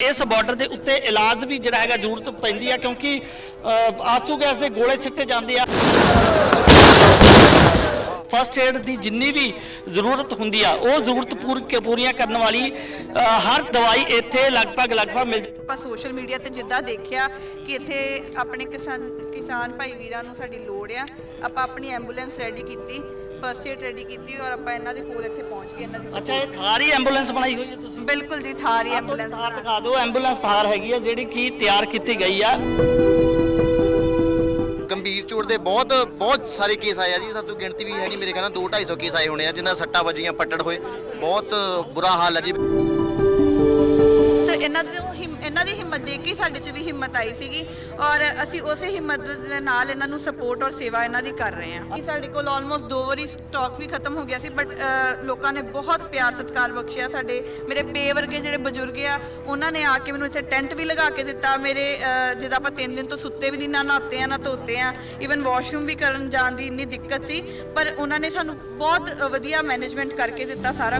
ਇਸ ਬਾਰਡਰ ਦੇ ਉੱਤੇ ਇਲਾਜ ਵੀ ਜਿਹੜਾ ਹੈਗਾ ਜ਼ਰੂਰਤ ਪੈਂਦੀ ਆ ਕਿਉਂਕਿ ਆਂਸੂ ਗੈਸ ਦੇ ਗੋਲੇ ਸਿੱਟੇ ਜਾਂਦੇ ਆ। ਫਸਟ ਏਡ ਦੀ ਜਿੰਨੀ ਵੀ ਜ਼ਰੂਰਤ ਹੁੰਦੀ ਆ ਉਹ ਜ਼ਰੂਰਤ ਪੂਰ ਕੇ ਪੂਰੀਆਂ ਕਰਨ ਵਾਲੀ ਹਰ ਦਵਾਈ ਇੱਥੇ ਲਗਭਗ ਲਗਭਗ ਮਿਲ ਆਪਾਂ ਸੋਸ਼ਲ ਮੀਡੀਆ ਤੇ ਜਿੱਦਾਂ ਦੇਖਿਆ ਕਿ ਇੱਥੇ ਆਪਣੇ ਕਿਸਾਨ ਕਿਸਾਨ ਭਾਈ ਵੀਰਾਂ ਨੂੰ ਸਾਡੀ ਲੋੜ ਆ। ਆਪਾਂ ਆਪਣੀ ਐਂਬੂਲੈਂਸ ਰੈਡੀ ਕੀਤੀ ਫਰਸਟ ਏਡ ਰੈਡੀ ਕੀਤੀ ਔਰ ਆਪਾਂ ਇਹਨਾਂ ਦੇ ਕੋਲ ਇੱਥੇ ਪਹੁੰਚ ਗਏ ਇਹਨਾਂ ਦੀ ਅੱਛਾ ਇਹ ਥਾਰ ਐਂਬੂਲੈਂਸ ਬਣਾਈ ਹੋਈ ਹੈ ਬਿਲਕੁਲ ਜੀ ਥਾਰੀ ਐਂਬੂਲੈਂਸ ਥਾਰ ਦਿਖਾ ਦਿਓ ਐਂਬੂਲੈਂਸ ਥਾਰ ਹੈਗੀ ਆ ਜਿਹੜੀ ਕੀ ਤਿਆਰ ਕੀਤੀ ਗਈ ਆ। ਗੰਭੀਰ ਚੋਟ ਦੇ ਬਹੁਤ ਬਹੁਤ ਸਾਰੇ ਕੇਸ ਆਏ ਆ ਜੀ। ਸਾਤੋਂ ਗਿਣਤੀ ਵੀ ਹੈ ਨਹੀਂ ਮੇਰੇ ਖਿਆਲ ਨਾਲ 2 250 ਕੇਸ ਆਏ ਹੋਣੇ ਆ ਜਿਨ੍ਹਾਂ ਸੱਟਾਂ ਵੱਜੀਆਂ ਪੱਟੜ ਹੋਏ। ਬਹੁਤ ਬੁਰਾ ਹਾਲ ਹੈ ਜੀ। ਤੇ ਇਹਨਾਂ ਦੇ ਇਹਨਾਂ ਦੀ ਹਿੰਮਤ ਦੇਖ ਕੇ ਸਾਡੇ 'ਚ ਵੀ ਹਿੰਮਤ ਆਈ ਸੀਗੀ ਔਰ ਅਸੀਂ ਉਸੇ ਹਿੰਮਤ ਦੇ ਨਾਲ ਇਹਨਾਂ ਨੂੰ ਸਪੋਰਟ ਔਰ ਸੇਵਾ ਇਹਨਾਂ ਦੀ ਕਰ ਰਹੇ ਹਾਂ। ਕਿ ਸਾਡੇ ਕੋਲ ਆਲਮੋਸਟ ਦੋ ਵਾਰੀ ਸਟਾਕ ਵੀ ਖਤਮ ਹੋ ਗਿਆ ਸੀ ਬਟ ਲੋਕਾਂ ਨੇ ਬਹੁਤ ਪਿਆਰ ਸਤਿਕਾਰ ਬਖਸ਼ਿਆ ਸਾਡੇ ਮੇਰੇ ਪੇ ਵਰਗੇ ਜਿਹੜੇ ਬਜ਼ੁਰਗ ਆ ਉਹਨਾਂ ਨੇ ਆ ਕੇ ਮੈਨੂੰ ਇੱਥੇ ਟੈਂਟ ਵੀ ਲਗਾ ਕੇ ਦਿੱਤਾ ਮੇਰੇ ਅਹ, ਜਿੱਦਾਂ ਆਪਾਂ ਤਿੰਨ ਦਿਨ ਤੋਂ ਸੁੱਤੇ ਵੀ ਨਹੀਂ ਨਾ ਨਹਾਤੇ ਆ ਨਾ ਧੋਤੇ ਆ ਇਵਨ ਵਾਸ਼ਰੂਮ ਵੀ ਕਰਨ ਜਾਣ ਦੀ ਇੰਨੀ ਦਿੱਕਤ ਸੀ ਪਰ ਉਹਨਾਂ ਨੇ ਸਾਨੂੰ ਬਹੁਤ ਅ, ਵਧੀਆ ਮੈਨੇਜਮੈਂਟ ਕਰਕੇ ਦਿੱਤਾ ਸਾਰਾ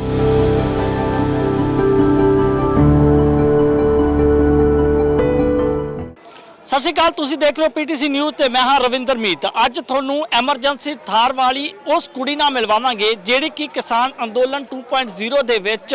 ਸਤਿ ਸ਼੍ਰੀ ਅਕਾਲ ਤੁਸੀਂ ਦੇਖ ਰਹੇ ਹੋ ਪੀਟੀਸੀ ਨਿਊਜ਼ ਤੇ ਮੈਂ ਹਾਂ ਰਵਿੰਦਰ ਮੀਤ। ਅੱਜ ਤੁਹਾਨੂੰ ਐਮਰਜੈਂਸੀ ਥਾਰ ਵਾਲੀ ਉਸ ਕੁੜੀ ਨਾਲ ਮਿਲਵਾਵਾਂਗੇ ਜਿਹੜੀ ਕਿ ਕਿਸਾਨ ਅੰਦੋਲਨ 2.0 ਦੇ ਵਿੱਚ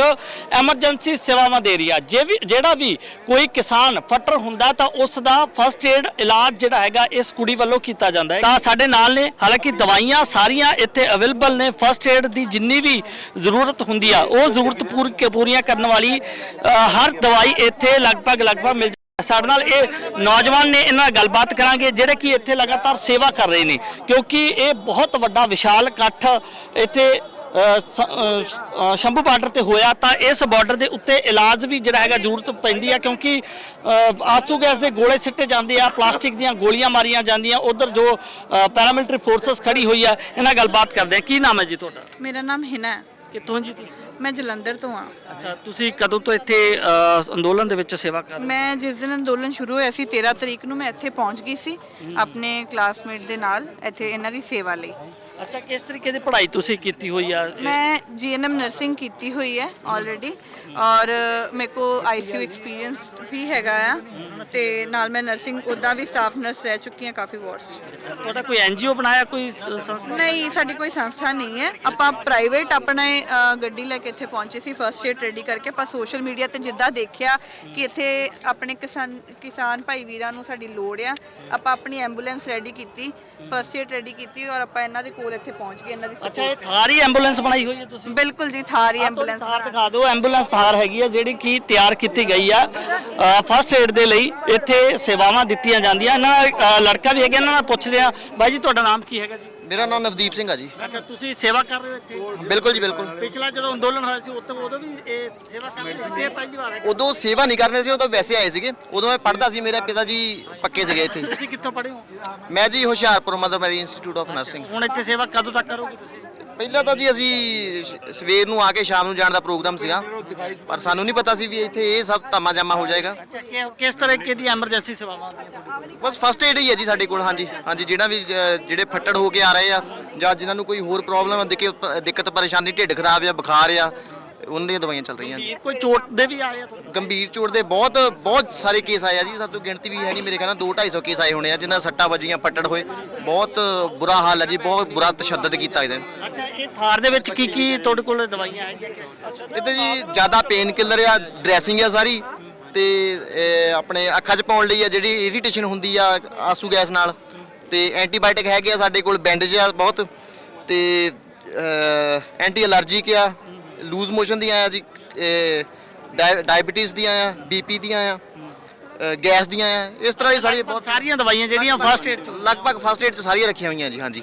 ਐਮਰਜੈਂਸੀ ਸੇਵਾਵਾਂ ਦੇ ਰਹੀ ਆ। ਜੇ ਵੀ ਜਿਹੜਾ ਵੀ ਕੋਈ ਕਿਸਾਨ ਫੱਟਰ ਹੁੰਦਾ ਤਾਂ ਉਸ ਦਾ ਫਸਟ ਏਡ ਇਲਾਜ ਜਿਹੜਾ ਹੈਗਾ ਇਸ ਕੁੜੀ ਵੱਲੋਂ ਕੀਤਾ ਜਾਂਦਾ ਹੈ। ਤਾਂ ਸਾਡੇ ਨਾਲ ਨੇ ਹਾਲਾਂਕਿ ਦਵਾਈਆਂ ਸਾਰੀਆਂ ਇੱਥੇ ਅਵੇਲੇਬਲ ਨੇ ਫਸਟ ਏਡ ਦੀ ਜਿੰਨੀ ਵੀ ਜ਼ਰੂਰਤ ਹੁੰਦੀ ਆ ਉਹ ਜ਼ਰੂਰਤ ਪੂਰ ਪੂਰੀਆਂ ਕਰਨ ਵਾਲੀ ਅ, ਹਰ ਦਵਾਈ ਇੱਥੇ ਲਗਭਗ ਲਗਭਗ ਮਿਲ ਸਾਡੇ ਨਾਲ ਇਹ ਨੌਜਵਾਨ ਨੇ ਇਹਨਾਂ ਨਾਲ ਗੱਲਬਾਤ ਕਰਾਂਗੇ, ਜਿਹੜੇ ਕਿ ਇੱਥੇ ਲਗਾਤਾਰ ਸੇਵਾ ਕਰ ਰਹੇ ਨੇ, ਕਿਉਂਕਿ ਇਹ ਬਹੁਤ ਵੱਡਾ ਵਿਸ਼ਾਲ ਇਕੱਠ ਇੱਥੇ ਸ਼ੰਭੂ ਬਾਰਡਰ ਤੇ ਹੋਇਆ, ਤਾਂ ਇਸ ਬਾਰਡਰ ਦੇ ਉੱਤੇ ਇਲਾਜ ਵੀ ਜਿਹੜਾ ਹੈਗਾ ਜ਼ਰੂਰਤ ਪੈਂਦੀ ਆ, ਕਿਉਂਕਿ ਆਸੂ ਗੈਸ ਦੇ ਗੋਲੇ ਸਿੱਟੇ ਜਾਂਦੇ ਆ, ਪਲਾਸਟਿਕ ਦੀਆਂ ਗੋਲੀਆਂ ਮਾਰੀਆਂ ਜਾਂਦੀਆਂ, ਉਧਰ ਜੋ ਪੈਰਾਮਿਲਟਰੀ ਫੋਰਸਸ ਖੜੀ ਹੋਈ ਆ, ਇਹਨਾਂ ਨਾਲ ਗੱਲਬਾਤ ਕਰਦੇ ਆ। ਕੀ ਨਾਮ ਹੈ ਜੀ ਤੁਹਾਡਾ? ਮੇਰਾ ਨਾਮ ਹਿਨਾ ਹੈ। ਕਿੱਥੋਂ ਜੀ ਤੁਸੀਂ? ਮੈਂ ਜਲੰਧਰ ਤੋਂ ਆ ਅੱਛਾ ਤੁਸੀਂ ਕਦੋਂ ਤੋਂ ਇੱਥੇ ਅ, ਅੰਦੋਲਨ ਦੇ ਵਿੱਚ ਸੇਵਾ ਕਰ ਰਹੇ ਮੈਂ ਜਿਸ ਦਿਨ ਅੰਦੋਲਨ ਸ਼ੁਰੂ ਹੋਇਆ ਸੀ 13 ਤਰੀਕ ਨੂੰ ਮੈਂ ਇੱਥੇ ਪਹੁੰਚ ਗਈ ਸੀ ਆਪਣੇ ਕਲਾਸਮੇਟ ਦੇ ਨਾਲ ਇੱਥੇ ਇਹਨਾਂ ਦੀ ਸੇਵਾ ਲਈ। ਅੱਛਾ ਕਿਸ ਤਰੀਕੇ ਦੀ ਪੜ੍ਹਾਈ ਤੁਸੀਂ ਕੀਤੀ ਹੋਈ ਆ? ਮੈਂ ਜੀਐਨਐਮ ਨਰਸਿੰਗ ਕੀਤੀ ਹੋਈ ਹੈ ਆਲਰੇਡੀ ਔਰ ਮੇਰੇ ਕੋ ਆਈਸੀਯੂ ਐਕਸਪੀਰੀਅੰਸ ਵੀ ਹੈਗਾ ਆ ਤੇ ਨਾਲ ਮੈਂ ਨਰਸਿੰਗ ਉਦਾਂ ਵੀ ਸਟਾਫ ਨਰਸ ਰਹਿ ਚੁੱਕੀ ਹਾਂ ਕਾਫੀ ਵਾਰਡਸ ਤੁਹਾਡਾ ਕੋਈ ਐਨਜੀਓ ਬਣਾਇਆ ਕੋਈ ਸੰਸਥਾ? ਨਹੀਂ ਸਾਡੀ ਕੋਈ ਸੰਸਥਾ ਨਹੀਂ ਹੈ। ਆਪਾਂ ਪ੍ਰਾਈਵੇਟ ਆਪਣੇ ਅ, ਗੱਡੀ ਲੈ ਕੇ ਇੱਥੇ ਪਹੁੰਚੇ ਸੀ ਫਰਸਟ ਏਡ ਰੈਡੀ ਕਰਕੇ। ਆਪਾਂ ਸੋਸ਼ਲ ਮੀਡੀਆ ਤੇ ਜਿੱਦਾਂ ਦੇਖਿਆ ਕਿ ਇੱਥੇ ਆਪਣੇ ਕਿਸਾਨ ਕਿਸਾਨ ਭਾਈ ਵੀਰਾਂ ਨੂੰ ਸਾਡੀ ਲੋੜ ਆ। ਆਪਾਂ ਆਪਣੀ ਐਂਬੂਲੈਂਸ ਰੈਡੀ ਕੀਤੀ ਫਰਸਟ ਏਡ ਰੈਡੀ ਕੀਤੀ ਔਰ ਆਪਾਂ ਇਹਨਾਂ ਦੇ ਕੋਲ ਇੱਥੇ ਪਹੁੰਚ ਗਏ ਇਹਨਾਂ ਦੀ ਅੱਛਾ ਇਹ ਥਾਰ ਹੀ ਐਂਬੂਲੈਂਸ ਬਣਾਈ ਹੋਈ ਹੈ ਤੁਸੀਂ? ਬਿਲਕੁਲ ਜੀ ਥਾਰੀ ਐਂਬੂਲੈਂਸ ਥਾਰ ਦਿਖਾ ਦਿਓ ਐਂਬੂਲੈਂਸ ਥਾਰ ਹੈਗੀ ਆ ਜਿਹੜੀ ਕਿ ਤਿਆਰ ਕੀਤੀ ਗਈ ਆ। ਫਸਟ ਏਡ ਦੇ ਲਈ ਇੱਥੇ ਸੇਵਾਵਾਂ ਦਿੱਤੀਆਂ ਜਾਂਦੀਆਂ। ਇਹਨਾਂ ਅ, ਲੜਕਾ ਵੀ ਹੈਗਾ ਇਹਨਾਂ ਨਾਲ ਪੁੱਛਦੇ ਆ। ਬਾਈ ਜੀ ਤੁਹਾਡਾ ਨਾਮ ਕੀ ਹੈਗਾ ਜੀ? ਮੇਰਾ ਨਾਮ ਨਵਦੀਪ ਸਿੰਘ ਆ ਜੀ। ਅੱਛਾ ਤੁਸੀਂ ਸੇਵਾ ਕਰ ਰਹੇ ਹੋ ਇੱਥੇ? ਬਿਲਕੁਲ ਜੀ ਬਿਲਕੁਲ। ਪਿਛਲਾ ਜਦੋਂ ਅੰਦੋਲਨ ਹੋਇਆ ਸੀ ਉਦੋਂ ਉਦੋਂ ਵੀ ਇਹ ਸੇਵਾ ਕਰ ਰਹੇ ਸੀ? ਇਹ ਪਹਿਲੀ ਵਾਰ ਹੈ? ਉਦੋਂ ਸੇਵਾ ਨਹੀਂ ਕਰਨੇ ਸੀ ਉਦੋਂ ਵੈਸੇ ਆਏ ਸੀਗੇ। ਉਦੋਂ ਮੈਂ ਪੜ੍ਹਦਾ ਸੀ ਮੇਰੇ ਪਿਤਾ ਜੀ ਪੱਕੇ ਸੀਗੇ ਇੱਥੇ। ਤੁਸੀਂ ਕਿੱਥੋਂ ਪੜ੍ਹੇ ਹੋ? ਮੈਂ ਜੀ Hoshiarpur Mother Mary Institute of Nursing ਹੁਣ ਇੱਥੇ ਸੇਵਾ ਕਦੋਂ ਤੱਕ ਕਰੋਗੇ ਤੁਸੀਂ? ਪਹਿਲਾਂ ਤਾਂ ਜੀ ਅਸੀਂ ਸ- ਸਵੇਰ ਨੂੰ ਆ ਕੇ ਸ਼ਾਮ ਨੂੰ ਜਾਣ ਦਾ ਪ੍ਰੋਗਰਾਮ ਸੀਗਾ। ਪਰ ਸਾਨੂੰ ਨਹੀਂ ਪਤਾ ਸੀ ਵੀ ਇੱਥੇ ਇਹ ਸਭ ਤਾਮਾ ਜਾਮਾ ਹੋ ਜਾਏਗਾ। ਅੱਛਾ ਕਿ- ਕਿਸ ਤਰੀਕੇ ਦੀ ਐਮਰਜੈਂਸੀ ਸੇਵਾਵਾਂ ਆਉਂਦੀਆਂ ਤੁਹਾਡੇ ਬਸ ਫਸਟ ਏਡ ਹੀ ਹੈ ਜੀ ਸਾਡੇ ਕੋਲ ਹਾਂਜੀ। ਹਾਂਜੀ ਜਿਹੜਾ ਵੀ ਜਿਹੜੇ ਫੱਟੜ ਹੋ ਕੇ ਆ ਰਹੇ ਆ ਜਾਂ ਜਿਨ੍ਹਾਂ ਨੂੰ ਕੋਈ ਹੋਰ ਪ੍ਰੋਬਲਮ ਆ ਦਿੱਕਤ ਦਿੱਕਤ ਪਰੇਸ਼ਾਨੀ ਢਿੱਡ ਖਰਾਬ ਜਾਂ ਬੁਖਾਰ ਆ ਉਹਨਾਂ ਦੀਆਂ ਦਵਾਈਆਂ ਚੱਲ ਰਹੀਆਂ ਜੀ। ਕੋਈ ਚੋਟ ਦੇ ਵੀ ਆਏ ਆ ਗੰਭੀਰ ਚੋਟ ਦੇ ਬਹੁਤ ਬਹੁਤ ਸਾਰੇ ਕੇਸ ਆਏ ਆ ਜੀ। ਸਾਤੋਂ ਗਿਣਤੀ ਵੀ ਹੈ ਨਹੀਂ ਮੇਰੇ ਖਿਆਲ ਨਾਲ 2 250 ਕੇਸ ਆਏ ਹੋਣੇ ਆ ਜਿਨ੍ਹਾਂ ਸੱਟਾਂ ਵੱਜੀਆਂ ਪੱਟੜ ਹੋਏ। ਬਹੁਤ ਬੁਰਾ ਹਾਲ ਹੈ ਜੀ ਬਹੁਤ ਬੁਰਾ ਤਸ਼ੱਦਦ ਕੀਤਾ ਇਹਦੇ ਇਹ ਥਾਰ ਦੇ ਵਿੱਚ ਕੀ ਕੀ ਤੁਹਾਡੇ ਕੋਲ ਦਵਾਈਆਂ ਹੈਗੀਆਂ? ਇਹਦੇ ਜੀ ਜ਼ਿਆਦਾ ਪੇਨ ਕਿਲਰ ਆ ਡਰੈਸਿੰਗ ਆ ਸਾਰੀ ਤੇ ਇਹ ਆਪਣੇ ਅੱਖਾਂ 'ਚ ਪਾਉਣ ਲਈ ਆ ਜਿਹੜੀ ਇਰੀਟੇਸ਼ਨ ਹੁੰਦੀ ਆ ਆਸੂ ਗੈਸ ਨਾਲ ਤੇ ਐਂਟੀਬਾਇਓਟਿਕ ਹੈਗੇ ਆ ਸਾਡੇ ਕੋਲ ਬੈਂਡੇਜ ਆ ਬਹੁਤ ਤੇ ਐਂਟੀ ਅਲਰਜੀਕ ਆ ਲੂਜ਼ ਮੋਸ਼ਨ ਦੀਆਂ ਆ ਜੀ ਡਾਇਬੀਟੀਜ਼ ਦੀਆਂ ਆ ਬੀਪੀ ਦੀਆਂ ਆ ਗੈਸ ਦੀਆਂ ਆ ਇਸ ਤਰ੍ਹਾਂ ਦੀ ਸਾਰੀ ਬਹੁਤ ਸਾਰੀਆਂ ਦਵਾਈਆਂ ਜਿਹੜੀਆਂ ਫਸਟ ਏਡ ਲਗਭਗ ਫਸਟ ਏਡ 'ਚ ਸਾਰੀਆਂ ਰੱਖੀਆਂ ਹੋਈਆਂ ਜੀ ਹਾਂਜੀ।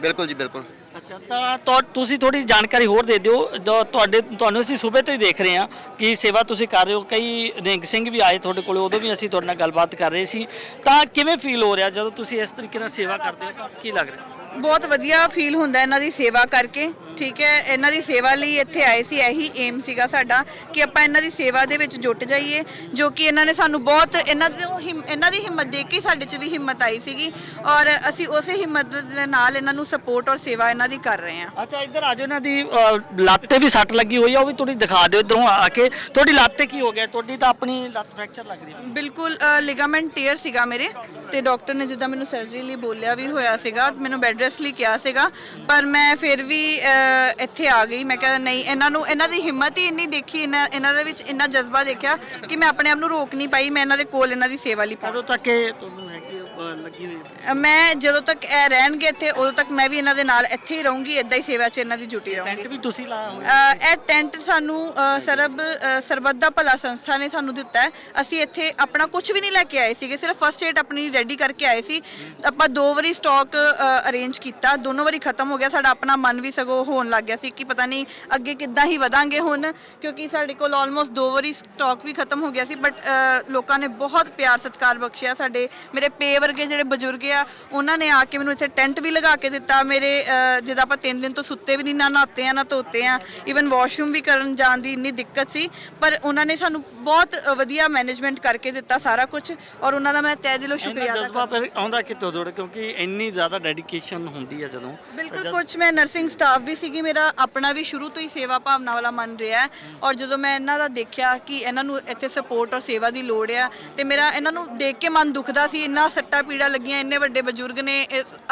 ਬਿਲਕੁਲ ਜੀ ਬਿਲਕੁਲ। ਅੱਛਾ, ਤਾਂ ਤੁਹਾ- ਤੁਸੀਂ ਥੋੜੀ ਜਾਣਕਾਰੀ ਹੋਰ ਦੇ ਦਿਓ, ਜੋ ਤੁਹਾਡੇ, ਤੁਹਾਨੂੰ ਅਸੀਂ ਸੂਬੇ ਤੋਂ ਹੀ ਦੇਖ ਰਹੇ ਹਾਂ ਕਿ ਸੇਵਾ ਤੁਸੀਂ ਕਰ ਰਹੇ ਹੋ। ਕਈ ਨਿੰਗ ਸਿੰਘ ਵੀ ਆਏ ਤੁਹਾਡੇ ਕੋਲ, ਉਦੋਂ ਵੀ ਅਸੀਂ ਤੁਹਾਡੇ ਨਾਲ ਗੱਲਬਾਤ ਕਰ ਰਹੇ ਸੀ। ਤਾਂ ਕਿਵੇਂ ਫੀਲ ਹੋ ਰਿਹਾ ਜਦੋਂ ਤੁਸੀਂ ਇਸ ਤਰੀਕੇ ਨਾਲ ਸੇਵਾ ਕਰਦੇ ਹੋ? ਤਾਂ ਕੀ ਲੱਗ ਰਿਹਾ? ਬਹੁਤ ਵਧੀਆ ਫੀਲ ਹੁੰਦਾ ਇਹਨਾਂ ਦੀ ਸੇਵਾ ਕਰਕੇ। ਠੀਕ ਹੈ ਇਹਨਾਂ ਦੀ ਸੇਵਾ ਲਈ ਇੱਥੇ ਆਏ ਸੀ ਇਹੀ ਏਮ ਸੀਗਾ ਸਾਡਾ ਕਿ ਆਪਾਂ ਇਹਨਾਂ ਦੀ ਸੇਵਾ ਦੇ ਵਿੱਚ ਜੁਟ ਜਾਈਏ ਜੋ ਕਿ ਇਹਨਾਂ ਨੇ ਸਾਨੂੰ ਬਹੁਤ ਇਹਨਾਂ ਦੇ ਉਹ ਹਿੰਮ- ਇਹਨਾਂ ਦੀ ਹਿੰਮਤ ਦੇਖ ਕੇ ਸਾਡੇ 'ਚ ਵੀ ਹਿੰਮਤ ਆਈ ਸੀਗੀ ਔਰ ਅਸੀਂ ਉਸੇ ਹਿੰਮਤ ਦੇ ਨਾਲ ਇਹਨਾਂ ਨੂੰ ਸਪੋਰਟ ਔਰ ਸੇਵਾ ਇਹਨਾਂ ਦੀ ਕਰ ਰਹੇ ਹਾਂ। ਅੱਛਾ ਇੱਧਰ ਆਜੋ ਇਹਨਾਂ ਦੀ ਅ, ਲੱਤ ਤੇ ਵੀ ਸੱਟ ਲੱਗੀ ਹੋਈ ਆ ਉਹ ਵੀ ਥੋੜੀ ਦਿਖਾ ਦਿਓ ਇਧਰੋਂ ਆ ਕੇ। ਤੁਹਾਡੀ ਲੱਤ ਤੇ ਕੀ ਹੋ ਗਿਆ? ਤੁਹਾਡੀ ਤਾਂ ਆਪਣੀ ਲੱਤ ਫ੍ਰੈਕਚਰ ਲੱਗ ਰਹੀ ਹੈ ਬਿਲਕੁਲ ਲਿਗਾਮੈਂਟ ਟੀਅਰ ਸੀਗਾ ਮੇਰੇ ਤੇ ਡਾਕਟਰ ਨੇ ਜਿੱਦਾਂ ਮੈਨੂੰ ਸਰਜਰੀ ਲਈ ਬੋਲਿਆ ਵੀ ਹੋਇਆ ਸੀਗਾ ਮੈਨੂੰ ਬੈੱਡ ਰੈਸਟ ਲਈ ਕਿਹਾ ਸੀਗਾ ਪਰ ਮੈਂ ਫਿਰ ਵੀ ਇੱਥੇ ਆ ਗਈ। ਮੈਂ ਕਿਹਾ ਨਹੀਂ ਇਹਨਾਂ ਨੂੰ ਇਹਨਾਂ ਦੀ ਹਿੰਮਤ ਹੀ ਇੰਨੀ ਦੇਖੀ ਇਹਨਾਂ ਇਹਨਾਂ ਦੇ ਵਿੱਚ ਇੰਨਾ ਜਜ਼ਬਾ ਦੇਖਿਆ ਕਿ ਮੈਂ ਆਪਣੇ ਆਪ ਨੂੰ ਰੋਕ ਨਹੀਂ ਪਾਈ। ਮੈਂ ਇਹਨਾਂ ਦੇ ਕੋਲ ਇਹਨਾਂ ਦੀ ਸੇਵਾ ਲਈ ਕਦੋਂ ਤੱਕ ਇਹ ਤੁਹਾਨੂੰ ਹੈਗੀ ਲੱਗੀ ਹੋਈ ਮੈਂ ਜਦੋਂ ਤੱਕ ਇਹ ਰਹਿਣਗੇ ਇੱਥੇ ਉਦੋਂ ਤੱਕ ਮੈਂ ਵੀ ਇਹਨਾਂ ਦੇ ਨਾਲ ਇੱਥੇ ਹੀ ਰਹੂੰਗੀ ਇਦਾਂ ਹੀ ਸੇਵਾ 'ਚ ਇਹਨਾਂ ਦੀ ਜੁਟੀ ਰਹੂੰਗੀ ਟੈਂਟ ਵੀ ਤੁਸੀਂ ਲਾਇਆ ਹੋਇਆ? ਅ, ਇਹ ਟੈਂਟ ਸਾਨੂੰ ਅ, ਸਰਬ ਅ, ਸਰਬੱਤ ਦਾ ਭਲਾ ਸੰਸਥਾ ਨੇ ਸਾਨੂੰ ਦਿੱਤਾ ਹੈ। ਅਸੀਂ ਇੱਥੇ ਆਪਣਾ ਕੁਝ ਵੀ ਨਹੀਂ ਲੈ ਕੇ ਆਏ ਸੀਗੇ ਸਿਰਫ ਫਸਟ ਏਡ ਆਪਣੀ ਰੈਡੀ ਕਰਕੇ ਆਏ ਸੀ। ਆਪਾਂ ਦੋ ਵਾਰੀ ਸਟਾਕ ਅਰੇਂਜ ਕੀਤਾ ਦੋਨੋਂ ਵਾਰੀ ਖਤਮ ਹੋ ਗਿਆ। ਸਾਡਾ ਆਪਣਾ ਮਨ ਵੀ ਸਗੋਂ ਹੋਣ ਲੱਗ ਗਿਆ ਸੀ ਕਿ ਪਤਾ ਨਹੀਂ ਅੱਗੇ ਕਿੱਦਾਂ ਹੀ ਵਧਾਂਗੇ ਹੁਣ ਕਿਉਂਕਿ ਸਾਡੇ ਕੋਲ ਆਲਮੋਸਟ ਦੋ ਵਾਰੀ ਸਟਾਕ ਵੀ ਖਤਮ ਹੋ ਗਿਆ ਸੀ। ਬਟ ਲੋਕਾਂ ਨੇ ਬਹੁਤ ਪਿਆਰ ਸਤਿਕਾਰ ਬਖਸ਼ਿਆ ਸਾਡੇ ਮੇਰੇ ਪੇ ਵਰਗੇ ਜਿਹੜੇ ਬਜ਼ੁਰਗ ਆ ਉਹਨਾਂ ਨੇ ਆ ਕੇ ਮੈਨੂੰ ਇੱਥੇ ਟੈਂਟ ਵੀ ਲਗਾ ਕੇ ਦਿੱਤਾ। ਮੇਰੇ ਜਿੱਦਾਂ ਆਪਾਂ ਤਿੰਨ ਦਿਨ ਤੋਂ ਸੁੱਤੇ ਵੀ ਨਹੀਂ ਨਾ ਨਹਾਤੇ ਆ ਨਾ ਧੋਤੇ ਆ। ਇਵਨ ਵਾਸ਼ਰੂਮ ਵੀ ਕਰਨ ਜਾਣ ਦੀ ਇੰਨੀ ਦਿੱਕਤ ਸੀ। ਪਰ ਉਹਨਾਂ ਨੇ ਸਾਨੂੰ ਬਹੁਤ ਵਧੀਆ ਮੈਨੇਜਮੈਂਟ ਕਰਕੇ ਦਿੱਤਾ ਸਾਰਾ ਕੁਝ ਔਰ ਉਹਨਾਂ ਦਾ ਮੈਂ ਤਹਿ ਦਿਲੋਂ ਸ਼ੁਕਰੀਆ ਅਦਾ ਜਜ਼ਬਾ ਫਿਰ ਆਉਂਦਾ ਕਿਤੋਂ ਦੂਰ ਕਿਉਂਕਿ ਇੰਨੀ ਜ਼ਿਆਦਾ ਡੈਡੀਕੇਸ਼ਨ ਹੁੰਦੀ ਹੈ ਜਦੋਂ। ਬਿਲਕੁਲ ਕੁਝ ਮੈਂ ਨਰਸਿੰਗ ਸਟਾਫ ਵੀ ਸੀਗੀ ਮੇਰਾ ਆਪਣਾ ਵੀ ਸ਼ੁਰੂ ਤੋਂ ਹੀ ਸੇਵਾ ਭਾਵਨਾ ਵਾਲਾ ਮਨ ਰਿਹਾ ਹੈ। ਔਰ ਜਦੋਂ ਮੈਂ ਇਹਨਾਂ ਦਾ ਦੇਖਿਆ ਕਿ ਇਹਨਾਂ ਨੂੰ ਇੱਥੇ ਸਪੋਰਟ ਔਰ ਸੇਵਾ ਦੀ ਲੋੜ ਆ ਤੇ ਮੇਰਾ ਇਹਨਾਂ ਨੂੰ ਦੇਖ ਕੇ ਮਨ ਦੁਖਦਾ ਸੀ ਇੰਨਾ ਸੱਟਾ ਪੀੜਾ ਲੱਗੀਆਂ ਇੰਨੇ ਵੱਡੇ ਬਜ਼ੁਰਗ ਨੇ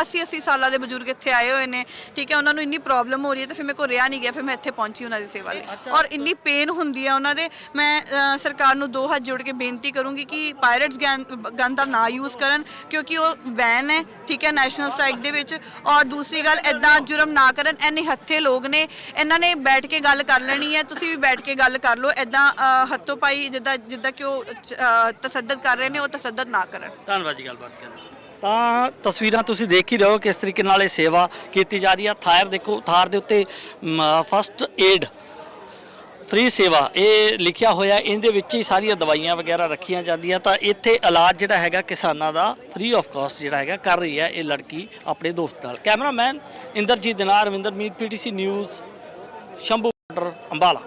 80 80 ਸਾਲਾਂ ਦੇ ਬਜ਼ੁਰਗ ਇੱਥੇ ਆਏ ਹੋਏ ਨੇ ਠੀਕ ਹੈ ਉਹਨਾਂ ਨੂੰ ਇੰਨੀ ਪ੍ਰੋਬਲਮ ਹੋ ਰਹੀ ਹੈ ਤੇ ਫਿਰ ਮੇਰੇ ਕੋਲ ਰਿਹਾ ਨਹੀਂ ਗਿਆ ਫਿਰ ਮੈਂ ਇੱਥੇ ਪਹੁੰਚੀ ਉਹਨਾਂ ਦੀ ਸੇਵਾ ਲਈ। ਔਰ ਇੰਨੀ ਪੇਨ ਹੁੰਦੀ ਆ ਉਹਨਾਂ ਦੇ ਮੈਂ ਸਰਕਾਰ ਨੂੰ ਦੋ ਹੱਥ ਜੋੜ ਕੇ ਬੇਨਤੀ ਕਰੂੰਗੀ ਕਿ ਪਾਇਰੇਟਸ ਗਨ ਦਾ ਨਾ ਯੂਜ਼ ਕਰਨ ਕਿਉਂਕਿ ਉਹ ਬੈਨ ਹੈ ਠੀਕ ਹੈ ਨੈਸ਼ਨਲ ਸਟ੍ਰਾਈਕ ਦੇ ਵਿੱਚ। ਔਰ ਦੂਸਰੀ ਗੱਲ ਐਦਾਂ ਜੁਰਮ ਨਾ ਕਰਨ ਐਨੇ ਹੱਥੇ ਲੋਕ ਨੇ ਇਹਨਾਂ ਨੇ ਬੈਠ ਕੇ ਗੱਲ ਕਰ ਲੈਣੀ ਹੈ ਤੁਸੀਂ ਵੀ ਬੈਠ ਕੇ ਗੱਲ ਕਰ ਲਓ ਐਦਾਂ ਹੱਥੋਂ ਪਾਈ ਜਿੱਦਾਂ ਜਿੱਦਾਂ ਕਿ ਉਹ ਤਸੱਦਦ ਕਰ ਰਹੇ ਨੇ ਉਹ ਤਸੱਦਦ ਨਾ ਕਰਨ। ਧੰਨਵਾਦ ਜੀ ਗੱਲਬਾਤ। ਤਾਂ ਤਸਵੀਰਾਂ ਤੁਸੀਂ ਦੇਖ ਹੀ ਰਹੇ ਹੋ ਕਿਸ ਤਰੀਕੇ ਨਾਲ ਇਹ ਸੇਵਾ ਕੀਤੀ ਜਾ ਰਹੀ ਹੈ ਥਾਰ ਦੇਖੋ, ਥਾਰ ਦੇ ਉੱਤੇ ਫਸਟ ਏਡ ਫ੍ਰੀ ਸੇਵਾ, ਇਹ ਲਿਖਿਆ ਹੋਇਆ, ਇਹਦੇ ਵਿੱਚ ਹੀ ਸਾਰੀਆਂ ਦਵਾਈਆਂ ਵਗੈਰਾ ਰੱਖੀਆਂ ਜਾਂਦੀਆਂ। ਤਾਂ ਇੱਥੇ ਇਲਾਜ ਜਿਹੜਾ ਹੈਗਾ ਕਿਸਾਨਾਂ ਦਾ ਫ੍ਰੀ ਆਫ ਕਾਸਟ ਜਿਹੜਾ ਹੈਗਾ ਕਰ ਰਹੀ ਹੈ ਇਹ ਲੜਕੀ ਆਪਣੇ ਦੋਸਤ ਨਾਲ। Cameraman Inderjit Dinar Ravinder Meet PTC news Shambhu Ambala.